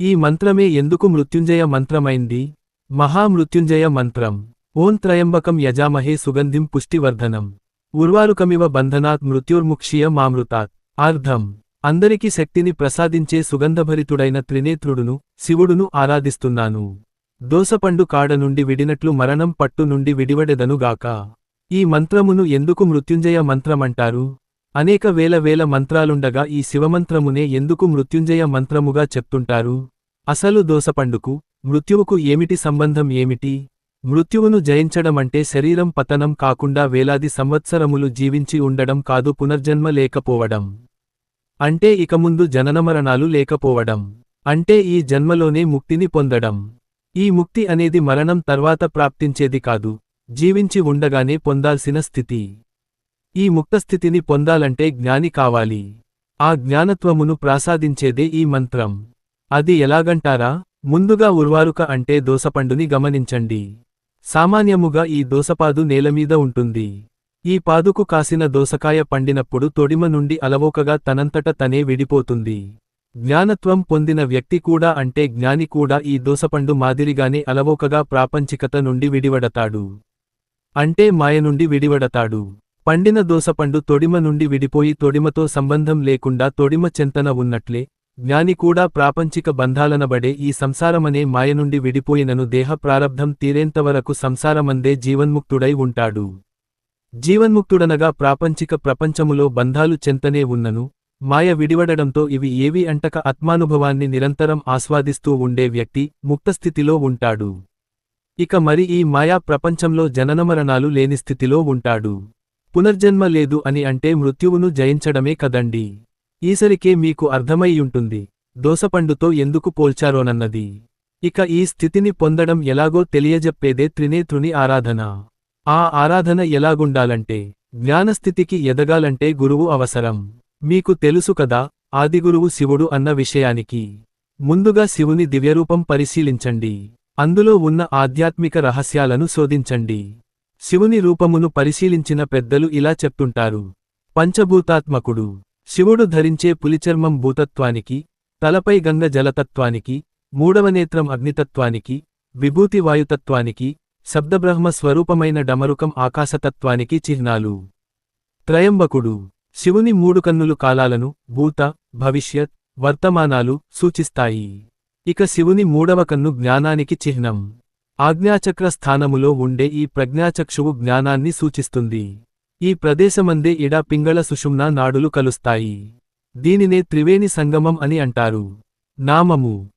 ఈ మంత్రమే ఎందుకు మృత్యుంజయ మంత్రమైంది? మహామృత్యుంజయ మంత్రం. ఓం త్రయంబకం యజామహే సుగంధిం పుష్టివర్ధనం. ఉర్వారుకమివ బంధనాత్ మృత్యుర్ముక్షీయ మామృతాత్. అర్థం అందరికీ శక్తిని ప్రసాదించే సుగంధభరితుడైన త్రినేత్రుడును శివుడును ఆరాధిస్తున్నాను. దోసపండు కాడ నుండి విడినట్లు మరణం పట్టు నుండి విడివడెదనుగాక ఈ మంత్రమును ఎందుకు మృత్యుంజయ మంత్రమంటారు? అనేక వేల వేల మంత్రాలుండగా ఈ శివమంత్రమునే ఎందుకు మృత్యుంజయ మంత్రముగా చెప్తుంటారు? అసలు దోసపండుకు మృత్యువుకు ఏమిటి సంబంధం ఏమిటి? మృత్యువును జయించడమంటే శరీరం పతనం కాకుండా వేలాది సంవత్సరములు జీవించి ఉండడం కాదు పునర్జన్మ లేకపోవడం. అంటే ఇక ముందు జననమరణాలు లేకపోవడం. అంటే ఈ జన్మలోనే ముక్తిని పొందడం. ఈ ముక్తి అనేది మరణం తర్వాత ప్రాప్తించేది కాదు. జీవించి ఉండగానే పొందాల్సిన స్థితి. ఈ ముక్తస్థితిని పొందాలంటే జ్ఞాని కావాలి. ఆ జ్ఞానత్వమును ప్రాసాదించేదే ఈ మంత్రం. అది ఎలాగంటారా? ముందుగా ఉర్వారుక అంటే దోసపండుని గమనించండి. సామాన్యముగా ఈ దోసపాదు నేలమీద ఉంటుంది. ఈ పాదుకు కాసిన దోసకాయ పండినప్పుడు తొడిమ నుండి అలవోకగా తనంతట తనే విడిపోతుంది. జ్ఞానత్వం పొందిన వ్యక్తి కూడా అంటే జ్ఞాని కూడా ఈ దోసపండు మాదిరిగానే అలవోకగా ప్రాపంచికత నుండి విడివడతాడు. అంటే మాయ నుండి విడివడతాడు. పండిన దోసపండు తొడిమ నుండి విడిపోయి తొడిమతో సంబంధం లేకుండా తొడిమ చెంతన ఉన్నట్లే జ్ఞాని కూడా ప్రాపంచిక బంధాలనబడే ఈ సంసారమనే మాయ నుండి విడిపోయినను దేహ ప్రారబ్ధం తీరేంతవరకు సంసారమందే జీవన్ముక్తుడై ఉంటాడు. జీవన్ముక్తుడనగా ప్రాపంచిక ప్రపంచములో బంధాలు చెంతనే ఉన్నను మాయ విడివడడంతో ఇవి ఏవి అంటక ఆత్మానుభవాన్ని నిరంతరం ఆస్వాదిస్తూ ఉండే వ్యక్తి ముక్తస్థితిలో ఉంటాడు. ఇక మరి ఈ మాయా ప్రపంచంలో జననమరణాలు లేని స్థితిలో ఉంటాడు. పునర్జన్మ లేదు అని అంటే మృత్యువును జయించడమే కదండి. ఈసరికే మీకు అర్థమయ్యుంటుంది దోసపండుతో ఎందుకు పోల్చారోనన్నది. ఇక ఈ స్థితిని పొందడం ఎలాగో తెలియజెప్పేదే త్రినేత్రుని ఆరాధన. ఆ ఆరాధన ఎలాగుండాలంటే జ్ఞానస్థితికి ఎదగాలంటే గురువు అవసరం. మీకు తెలుసు కదా ఆదిగురువు శివుడు అన్న విషయానికి. ముందుగా శివుని దివ్యరూపం పరిశీలించండి. అందులో ఉన్న ఆధ్యాత్మిక రహస్యాలను శోధించండి. శివుని రూపమును పరిశీలించిన పెద్దలు ఇలా చెప్తుంటారు. పంచభూతాత్మకుడు. శివుడు ధరించే పులిచర్మం భూతత్వానికి తలపై గంగ జలతత్వానికి మూడవ నేత్రం అగ్నితత్వానికి విభూతి వాయుతత్వానికి శబ్దబ్రహ్మ స్వరూపమైన డమరుకం ఆకాశతత్వానికి చిహ్నాలు. త్రయంబకుడు. శివుని మూడు కన్నులు కాలాలను భూత భవిష్యత్ వర్తమానాలు సూచిస్తాయి. ఇక శివుని మూడవ కన్ను జ్ఞానానికి చిహ్నం. ఆజ్ఞాచక్ర స్థానములో ఉండే ఈ ప్రజ్ఞాచక్షువు జ్ఞానాన్ని సూచిస్తుంది. ఈ ప్రదేశమందే ఇడ పింగళ సుషుమ్నా నాడులు కలుస్తాయి. దీనినే త్రివేణి సంగమం అని అంటారు. నామము.